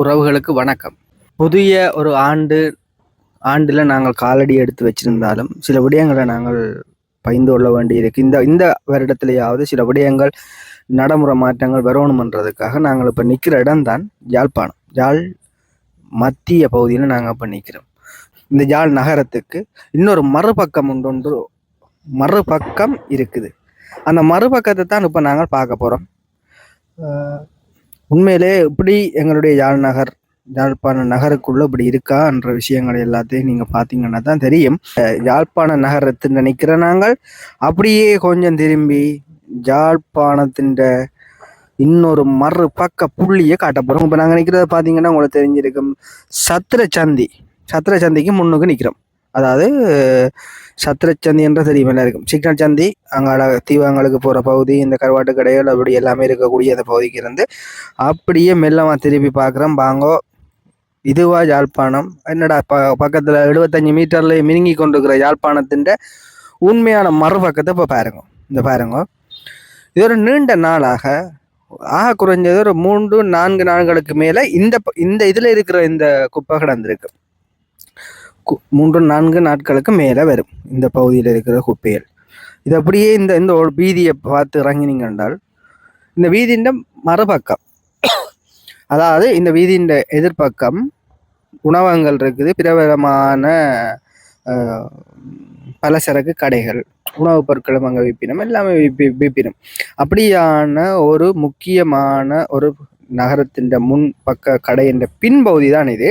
உறவுகளுக்கு வணக்கம். புதிய ஒரு ஆண்டு ஆண்டில் நாங்கள் காலடி எடுத்து வச்சிருந்தாலும் சில விடயங்களை நாங்கள் பயந்து கொள்ள வேண்டியிருக்கு இந்த இந்த வருடத்திலேயாவது சில விடயங்கள் நடைமுறை மாற்றங்கள் வரணுமன்றதுக்காக நாங்கள் இப்போ நிற்கிற இடம்தான் யாழ்ப்பாணம். யாழ் மத்திய பகுதியில் நாங்கள் இப்போ நிற்கிறோம் இந்த யாழ் நகரத்துக்கு இன்னொரு மறுபக்கம் ஒன்று மறுபக்கம் இருக்குது. அந்த மறுபக்கத்தை தான் இப்போ நாங்கள் பார்க்க போகிறோம் உண்மையிலே இப்படி எங்களுடைய யாழ் நகர் யாழ்ப்பாண நகருக்குள்ள இப்படி இருக்கான்ற விஷயங்கள் எல்லாத்தையும் நீங்க பாத்தீங்கன்னா தான் தெரியும். யாழ்ப்பாண நகரத்தில் நினைக்கிற நாங்கள் அப்படியே கொஞ்சம் திரும்பி யாழ்ப்பாணத்தின் இன்னொரு மறு பக்க புள்ளியை காட்ட போறோம். இப்ப நாங்க நிக்கிறத பாத்தீங்கன்னா உங்களுக்கு தெரிஞ்சிருக்கும் சத்திர சந்தி சத்திர சந்திக்கு முன்னுக்கு நிக்கிறோம். அதாவது சத்திரச்சந்தி என்ற தெரியுமில்ல இருக்கும். சிக்னல் சந்தி அங்கால தீவாங்களுக்கு போகிற பகுதி இந்த கருவாட்டு கடைகள் அப்படி எல்லாமே இருக்கக்கூடிய அந்த பகுதிக்கு இருந்து அப்படியே மெல்லமாக திருப்பி பார்க்குறோம். பாங்கோ இதுவா யாழ்ப்பாணம். என்னடா ப பக்கத்தில் எழுபத்தஞ்சு மீட்டரில் மினுங்கி கொண்டிருக்கிற யாழ்ப்பாணத்தின் உண்மையான மறுபக்கத்தை இப்போ பாருங்க. இந்த பாருங்க. இது ஒரு நீண்ட நாளாக ஆக குறைஞ்சது ஒரு மூன்று நான்கு நாள்களுக்கு மேலே இந்த ப- இந்த இதில் இருக்கிற இந்த குப்பை கிடந்திருக்கு. மூன்று நான்கு நாட்களுக்கு மேலே வரும் இந்த பகுதியில் இருக்கிற குப்பைகள். இது அப்படியே இந்த இந்த ஒரு வீதியை பார்த்து இறங்கினீங்க என்றால் இந்த வீதியின் மறுபக்கம் அதாவது இந்த வீதியின் எதிர்பக்கம் உணவகங்கள் இருக்குது பிரபலமான அஹ், பலசரக்கு கடைகள் உணவுப் பொருட்களும் அங்கே விற்பினம் எல்லாமே விற்பி- விற்பினம். அப்படியான ஒரு முக்கியமான ஒரு நகரத்தின் முன் பக்க கடையின் பின்பகுதி தான் இது.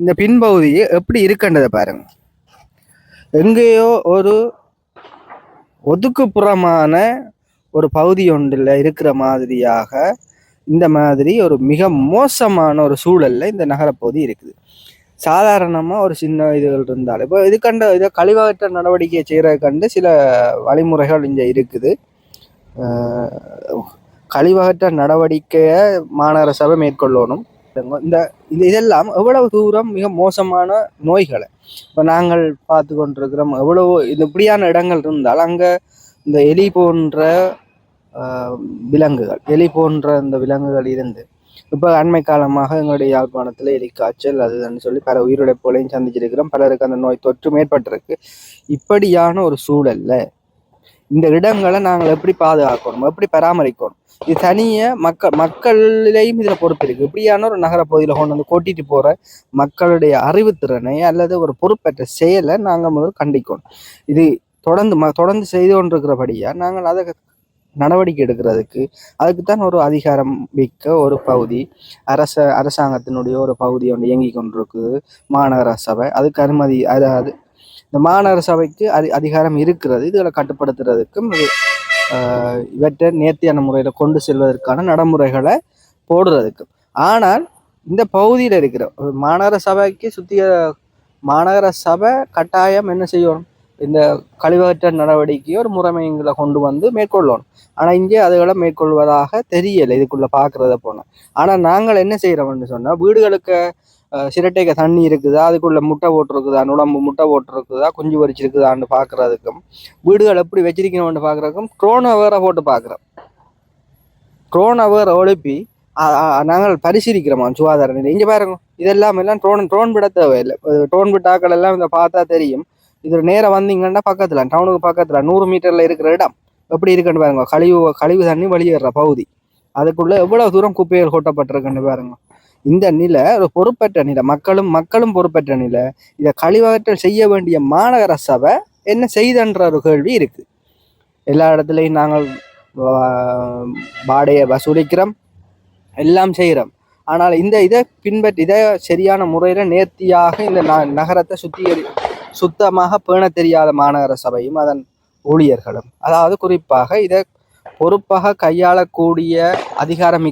இந்த பின்பகுதியை எப்படி இருக்குன்றதை பாருங்க. எங்கேயோ ஒரு ஒதுக்குப்புறமான ஒரு பகுதி ஒன்றில் இருக்கிற மாதிரியாக இந்த மாதிரி ஒரு மிக மோசமான ஒரு சூழலில் இந்த நகரப்பகுதி இருக்குது. சாதாரணமாக ஒரு சின்ன இதுகள் இருந்தாலும் இப்போ இது கண்ட இதை கழிவகற்ற நடவடிக்கையை செய்கிறது கண்டு சில வழிமுறைகள் இங்கே இருக்குது. கழிவகற்ற நடவடிக்கையை மாநகர சபை மேற்கொள்ளணும். இந்த இது இதெல்லாம் எவ்வளவு தூரம் மிக மோசமான நோய்களை? இப்போ நாங்கள் பார்த்து கொண்டிருக்கிறோம் எவ்வளவு இது இப்படியான இடங்கள் இருந்தால் அங்கே இந்த எலி போன்ற விலங்குகள் எலி போன்ற இந்த விலங்குகள் இருந்து இப்போ அண்மை காலமாக எங்களுடைய யாழ்ப்பாணத்தில் எலி காய்ச்சல் அதுன்னு சொல்லி பல உயிரிழப்புகளையும் சந்திச்சிருக்கிறோம் பலருக்கு அந்த நோய் தொற்று மேற்பட்டிருக்கு இப்படியான ஒரு சூழல்ல இந்த இடங்களை நாங்கள் எப்படி பாதுகாக்கணும் எப்படி பராமரிக்கணும்? இது தனிய மக்கள் மக்களிலேயும் இதில் பொறுப்பு இருக்கு. இப்படியான ஒரு நகர பகுதியில் கொண்டு வந்து கூட்டிட்டு போற மக்களுடைய அறிவுத்திறனை அல்லது ஒரு பொறுப்பற்ற செயலை நாங்கள் முதல் கண்டிக்கணும். இது தொடர்ந்து ம தொடர்ந்து செய்து கொண்டிருக்கிறபடியாக நாங்கள் அதை நடவடிக்கை எடுக்கிறதுக்கு அதுக்கு தான் ஒரு அதிகாரம் மிக்க ஒரு பகுதி. அரச அரசாங்கத்தினுடைய ஒரு பகுதி ஒன்று இயங்கி கொண்டிருக்குது. மாநகர சபை அதுக்கு அனுமதி அதாவது இந்த மாநகர சபைக்கு அதி அதிகாரம் இருக்கிறது. இதுகளை கட்டுப்படுத்துறதுக்கும் இவற்றை நேர்த்தியான முறையில் கொண்டு செல்வதற்கான நடைமுறைகளை போடுறதுக்கும் ஆனால் இந்த பகுதியில் இருக்கிற ஒரு மாநகர சபைக்கு சுத்திய மாநகர சபை கட்டாயம் என்ன செய்யணும்? இந்த கழிவகற்ற நடவடிக்கையை ஒரு முறைமைங்களை கொண்டு வந்து மேற்கொள்ளணும். ஆனால் இங்கே அதுகளை மேற்கொள்வதாக தெரியலை. இதுக்குள்ளே பார்க்குறத போனால் ஆனால் நாங்கள் என்ன செய்கிறோம்னு சொன்னால் வீடுகளுக்கு சிரட்டைக்கு தண்ணி இருக்குதா? அதுக்குள்ள முட்டை போட்டிருக்குதா? நுழம்பு முட்டை போட்டிருக்குதா? குஞ்சு பொரிச்சிருக்குதான்னு பாக்குறதுக்கும் வீடுகள் எப்படி வச்சிருக்கணும்னு பாக்குறதுக்கும் ட்ரோனை வேற போட்டு பாக்குறோம் ட்ரோனை வேற ஒழுப்பி நாங்கள் பரிசீலிக்கிறோமா சுகாதார நிலை இங்க பாருங்க இதெல்லாம் எல்லாம் ட்ரோன் ட்ரோன் விட தேவையில்லை. ட்ரோன் விட்டாக்கள் எல்லாம் இதை பார்த்தா தெரியும். இதுல நேரம் வந்தீங்கன்னா பக்கத்துல டவுனுக்கு பக்கத்துல நூறு மீட்டர்ல இருக்கிற இடம். எப்படி இருக்குன்னு பாருங்க கழிவு கழிவு தண்ணி வெளியேற பகுதி. அதுக்குள்ள எவ்வளவு தூரம் குப்பைகள் கொட்டப்பட்டிருக்குன்னு பாருங்க. இந்த நிலை ஒரு பொறுப்பற்ற நிலை. மக்களும் மக்களும் பொறுப்பற்ற நிலை. இதை கழிவகற்றல் செய்ய வேண்டிய மாநகர சபை என்ன செய்தன்ற ஒரு கேள்வி இருக்கு. எல்லா இடத்துலையும் நாங்கள் வா- வாடகையை வசூலிக்கிறோம். எல்லாம் செய்கிறோம். ஆனால் இந்த இதை பின்பற்றி இதை சரியான முறையில் நேர்த்தியாக இந்த ந- நகரத்தை சுத்திகரி சுத்தமாக பேண தெரியாத மாநகர சபையும் அதன் ஊழியர்களும். அதாவது குறிப்பாக இதை பொறுப்பாக கையாளக்கூடிய அதிகாரம்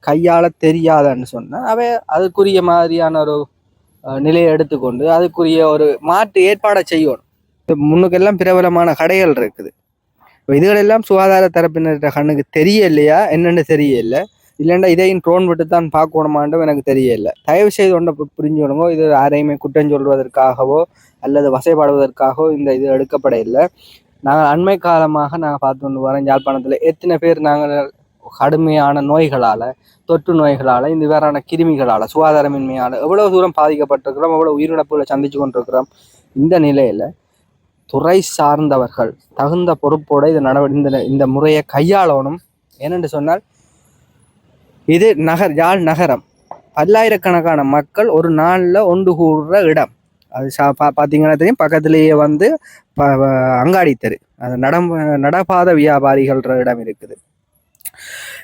கையால் தெரியாதன்னு சொன்னால் அவை அதுக்குரிய மாதிரியான ஒரு நிலையை எடுத்துக்கொண்டு அதுக்குரிய ஒரு மாற்று ஏற்பாடை செய்யணும். முன்னுக்கெல்லாம் பிரபலமான கடைகள் இருக்குது. இப்போ இதுகளெல்லாம் சுகாதார தரப்பினர்கிட்ட கண்ணுக்கு தெரியலையா? என்னன்னு தெரியல. இல்லைண்டா இதையும் ட்ரோன் விட்டு தான் பார்க்கணுமான்றது எனக்கு தெரியல. தயவு செய்து ஒன்றை பு- புரிஞ்சுக்கணுங்கோ. இது யாரையுமே குற்றம் சொல்வதற்காகவோ அல்லது வசைப்படுவதற்காகவோ இந்த இது எடுக்கப்பட இல்லை நாங்கள் அண்மை காலமாக நாங்கள் பார்த்து கொண்டு வரோம். யாழ்ப்பாணத்தில் எத்தனை பேர் நாங்கள் கடுமையான நோய்களால் தொற்று நோய்களால் இந்த வேறான கிருமிகளால் சுகாதாரமின்மையால் எவ்வளவு தூரம் பாதிக்கப்பட்டிருக்கிறோம் எவ்வளோ உயிரிழப்புகளை சந்தித்து கொண்டிருக்கிறோம் இந்த நிலையில் துறை சார்ந்தவர்கள் தகுந்த பொறுப்போடு இந்த நடவடி இந்த இந்த முறையை கையாளணும். ஏனென்று சொன்னால் இது நகர் யாழ் நகரம். பல்லாயிரக்கணக்கான மக்கள் ஒரு நாளில் ஒன்று கூடுற இடம். அது சா பா பார்த்தீங்கன்னா தெரியும் பக்கத்துலேயே வந்து ப அங்காடி தெரு. அது நடம் நடபாத வியாபாரிகள்ன்ற இடம் இருக்குது.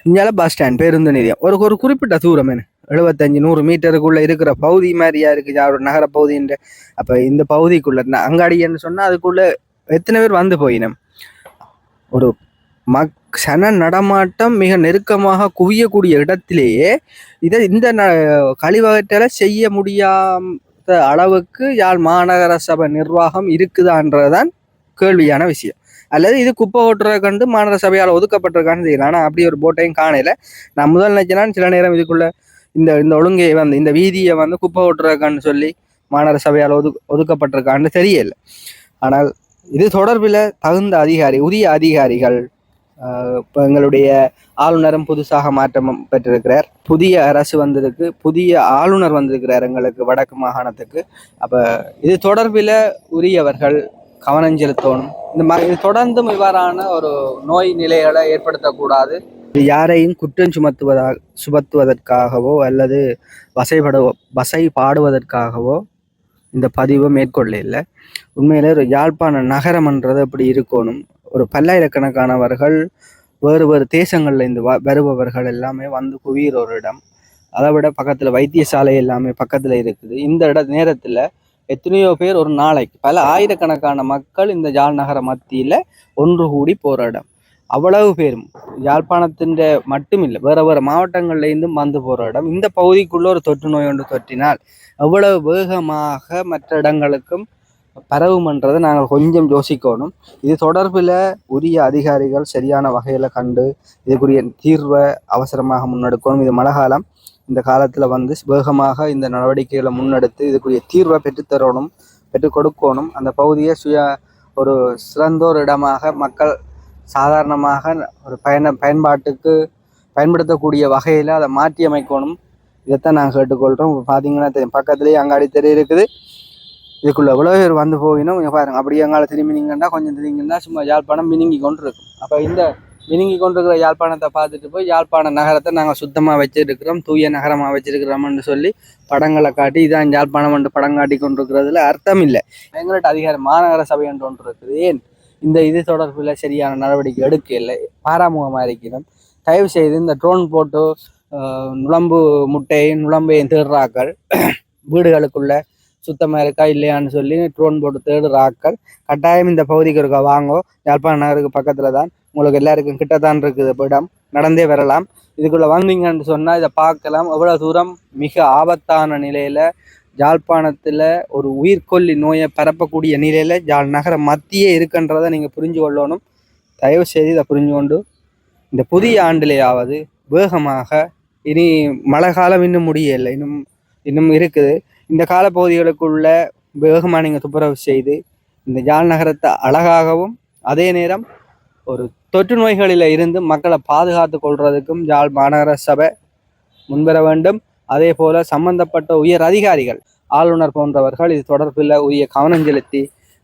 இங்கே பஸ் ஸ்டாண்ட் பேருந்து நிலையம். ஒரு ஒரு குறிப்பிட்ட தூரம் என்ன? எழுபத்தஞ்சு நூறு மீட்டருக்குள்ள இருக்கிற பகுதி மாதிரியா இருக்கு. யார் ஒரு நகர பகுதின்ற அப்ப இந்த பகுதிக்குள்ள அங்காடின்னு சொன்னா அதுக்குள்ள எத்தனை பேர் வந்து போயினம் ஒரு மக் சன நடமாட்டம் மிக நெருக்கமாக குவியக்கூடிய இடத்திலேயே இதை இந்த ந கழிவகற்றலை செய்ய முடியாத அளவுக்கு யாழ் மாநகர சபை நிர்வாகம் இருக்குதான்றதுதான் கேள்வியான விஷயம். அல்லது இது குப்பை ஓட்டுறதை கண்டு மாநகர சபையால் ஒதுக்கப்பட்டிருக்கான்னு தெரியல. ஆனால் அப்படி ஒரு போட்டையும் காணையில் நான் முதல் நினைச்சேன்னா சில நேரம் இதுக்குள்ள இந்த இந்த ஒழுங்கை வந்து இந்த வீதியை வந்து குப்பை ஓட்டுறதுக்கான்னு சொல்லி மாநகர சபையால் ஒது ஒதுக்கப்பட்டிருக்கான்னு தெரியல. ஆனால் இது தொடர்பில் தகுந்த அதிகாரி உரிய அதிகாரிகள் ஆஹ் எங்களுடைய ஆளுநரும் புதுசாக மாற்றம் பெற்றிருக்கிறார். புதிய அரசு வந்திருக்கு புதிய ஆளுநர் வந்திருக்கிறார் எங்களுக்கு வடக்கு மாகாணத்துக்கு. அப்ப இது தொடர்பில் உரியவர்கள் கவனம் செலுத்தணும் இந்த மாதிரி தொடர்ந்தும் இவ்வாறான ஒரு நோய் நிலைகளை ஏற்படுத்தக்கூடாது. யாரையும் குற்றம் சுமத்துவதாக சுமத்துவதற்காகவோ அல்லது வசைபட வசை பாடுவதற்காகவோ இந்த பதிவை மேற்கொள்ள இல்லை உண்மையிலே ஒரு யாழ்ப்பாண நகரம்ன்றது அப்படி இருக்கணும். ஒரு பல்லாயிரக்கணக்கானவர்கள் வேறு வேறு தேசங்களில் இருந்து வ- வருபவர்கள் எல்லாமே வந்து குவியிற ஒரு இடம். அதை விட பக்கத்தில் வைத்தியசாலை எல்லாமே பக்கத்தில் இருக்குது. இந்த இட நேரத்தில் எத்தனையோ பேர் ஒரு நாளைக்கு பல ஆயிரக்கணக்கான மக்கள் இந்த ஜாழ் நகர மத்தியில் ஒன்று கூடி போராடும் அவ்வளவு பேரும் யாழ்ப்பாணத்தின் மட்டுமில்லை வேறு வேற வேற வந்து போற இடம் இந்த பகுதிக்குள்ள ஒரு தொற்று நோய் ஒன்று தொற்றினால் எவ்வளவு வேகமாக மற்ற இடங்களுக்கும் பரவுமன்றதை நாங்கள் கொஞ்சம் யோசிக்கணும். இது தொடர்பில் உரிய அதிகாரிகள் சரியான வகையில் கண்டு இதுக்குரிய தீர்வை அவசரமாக முன்னெடுக்கணும். இது மழை காலம் இந்த காலத்தில் வந்து வேகமாக இந்த நடவடிக்கைகளை முன்னெடுத்து இதுக்குரிய தீர்வை பெற்றுத்தரணும் பெற்றுக் கொடுக்கணும். அந்த பகுதியை சுய ஒரு சிறந்தோர் இடமாக மக்கள் சாதாரணமாக ஒரு பயண பயன்பாட்டுக்கு பயன்படுத்தக்கூடிய வகையில் அதை மாற்றி அமைக்கணும் இதைத்தான் நாங்கள் கேட்டுக்கொள்கிறோம் பார்த்தீங்கன்னா தெரியும் பக்கத்துலேயே அங்காடி தெரு இருக்குது. இதுக்குள்ள எவ்வளோ பேர் வந்து போயினும் பாருங்கள் பாருங்க அப்படியே எங்கால திரும்பினீங்கன்னா கொஞ்சம் திரும்பிங்கன்னா சும்மா யாழ்ப்பாணம் மினுங்கி கொண்டு இருக்கும் அப்போ இந்த மினுங்கி கொண்டிருக்கிற யாழ்ப்பாணத்தை பார்த்துட்டு போய் யாழ்ப்பாண நகரத்தை நாங்கள் சுத்தமாக வச்சிருக்கிறோம் தூய நகரமாக வச்சிருக்கிறோம்னு சொல்லி படங்களை காட்டி இதான் யாழ்ப்பாணம் என்று படம் காட்டி கொண்டிருக்கிறதுல அர்த்தம் இல்லை. எங்கள்கிட்ட அதிகார மாநகர சபை என்று ஒன்று இருக்குது. ஏன்? இந்த இது தொடர்பில் சரியான நடவடிக்கை எடுக்க இல்லை பாராமுகமாக இருக்கிறோம். தயவு செய்து இந்த ட்ரோன் போட்டு நுழம்பு முட்டையும் நுழம்பையும் தேடுறாக்கள் வீடுகளுக்குள்ள சுத்தமாக இருக்கா இல்லையான்னு சொல்லி ட்ரோன் போட்டு தேடுற ஆட்கள் கட்டாயம் இந்த பகுதிக்கு இருக்க? வாங்கோ. யாழ்ப்பாண நகருக்கு பக்கத்தில் தான். உங்களுக்கு எல்லாருக்கும் கிட்ட தான் இருக்குது இடம். நடந்தே வரலாம். இதுக்குள்ள வந்தீங்கன்னு சொன்னால் இதை பார்க்கலாம். எவ்வளோ தூரம்? மிக ஆபத்தான நிலையில் ஜாழ்ப்பாணத்தில் ஒரு உயிர்கொல்லி நோயை பரப்பக்கூடிய நிலையில் ஜாழ் நகரம் மத்தியே இருக்குன்றதை நீங்கள் புரிஞ்சு கொள்ளணும். தயவு செய்து இதை புரிஞ்சு கொண்டு இந்த புதிய ஆண்டிலேயாவது வேகமாக இனி மழை காலம் இன்னும் முடியலை. இன்னும் இன்னும் இருக்குது. இந்த காலப்பகுதிகளுக்குள்ள வேகமாக நீங்கள் துப்புரவு செய்து இந்த யாழ் நகரத்தை அழகாகவும் அதே நேரம் ஒரு தொற்று நோய்களில் இருந்து மக்களை பாதுகாத்து கொள்வதற்கும் ஜாழ் மாநகர சபை முன்வர வேண்டும். அதே போல சம்பந்தப்பட்ட உயர் அதிகாரிகள் ஆளுநர் போன்றவர்கள் இது தொடர்பில் உரிய கவனம் செலுத்தி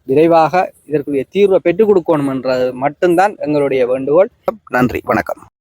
விரைவாக இதற்குரிய தீர்வை பெற்றுக் கொடுக்கணும் என்றது மட்டும்தான் எங்களுடைய வேண்டுகோள். நன்றி வணக்கம்.